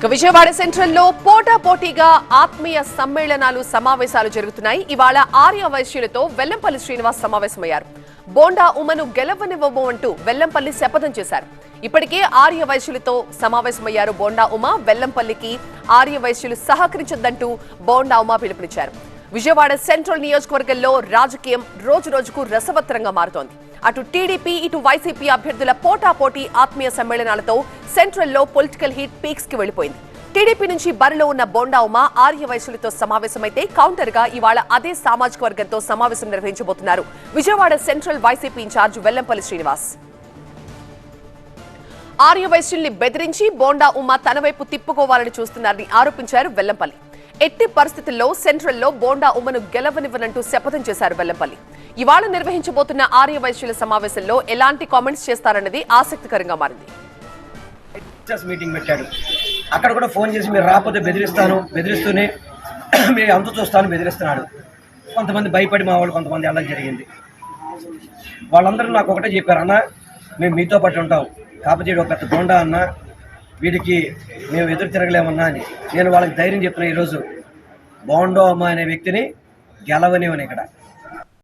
ఇక విజయవాడ సెంట్రల్లో పోటా పోటీగా ఆత్మీయ సమ్మేళనాలు సమావేశాలు జరుగుతున్నాయి. ఇవాళ ఆర్య వైశ్యులతో వెల్లంపల్లి శ్రీనివాస్ సమావేశమయ్యారు. బోండా ఉమను గెలవనివ్వబోమంటూ వెల్లంపల్లి శపథం చేశారు. ఇప్పటికే ఆర్య వైశ్యులతో సమావేశమయ్యారు బోండా ఉమ. వెల్లంపల్లికి ఆర్య వైశ్యులు సహకరించొద్దంటూ బోండా ఉమ పిలుపునిచ్చారు. విజయవాడ సెంట్రల్ నియోజకవర్గంలో రాజకీయం రోజు రోజుకు రసవత్తరంగా మారుతోంది. అటు టీడీపీ ఇటు వైసీపీ అభ్యర్థుల పోటాపోటీ ఆత్మీయ సమ్మేళనాలతో సెంట్రల్లో పొలిటికల్ హీట్ పీక్స్కి వెళ్ళిపోయింది టీడీపీ నుంచి బరిలో ఉన్న బోండా ఉమా ఆర్య వయసులతో సమావేశమైతే కౌంటర్గా ఇవాళ అదే సామాజిక వర్గంతో సమావేశం నిర్వహించబోతున్నారు. Vijayawada central YCP in-charge Vellampalli Srinivas. Arya వైశ్యుల్ని బెదిరించి బోండా ఉమా తన వైపు తిప్పుకోవాలని చూస్తున్నారని ఆరోపించారు వెల్లంపల్లి. ఎట్టి పరిస్థితుల్లో సెంట్రల్లో బోండా ఉమ్మను గెలవనివ్వనంటూ శపథం చేశారు వెల్లంపల్లి ఇవాళ నిర్వహించబోతున్న ఆర్య వైశ్యుల సమావేశంలో ఎలాంటి కామెంట్స్ చేస్తారన్నది ఆసక్తికరంగా మారింది. మీటింగ్ పెట్టాడు. అక్కడ కూడా ఫోన్ చేసి మీరు రాకపోతే బెదిరిస్తాను బెదిరిస్తూనే మీరు అంత చూస్తాను బెదిరిస్తున్నాడు. కొంతమంది భయపడి మా వాళ్ళు కొంతమంది వెళ్ళడం జరిగింది. వాళ్ళందరూ నాకు ఒకటే చెప్పారు అన్న మేము మీతో పాటు ఉంటాం. కాకపోతే ఒక పెద్ద గోండా అన్న వీడికి మేము ఎదురు తిరగలేమన్నా అని. నేను వాళ్ళకి ధైర్యం చెప్తున్నా ఈరోజు. బోండో అమ్మ అనే వ్యక్తిని గెలవనివని ఇక్కడ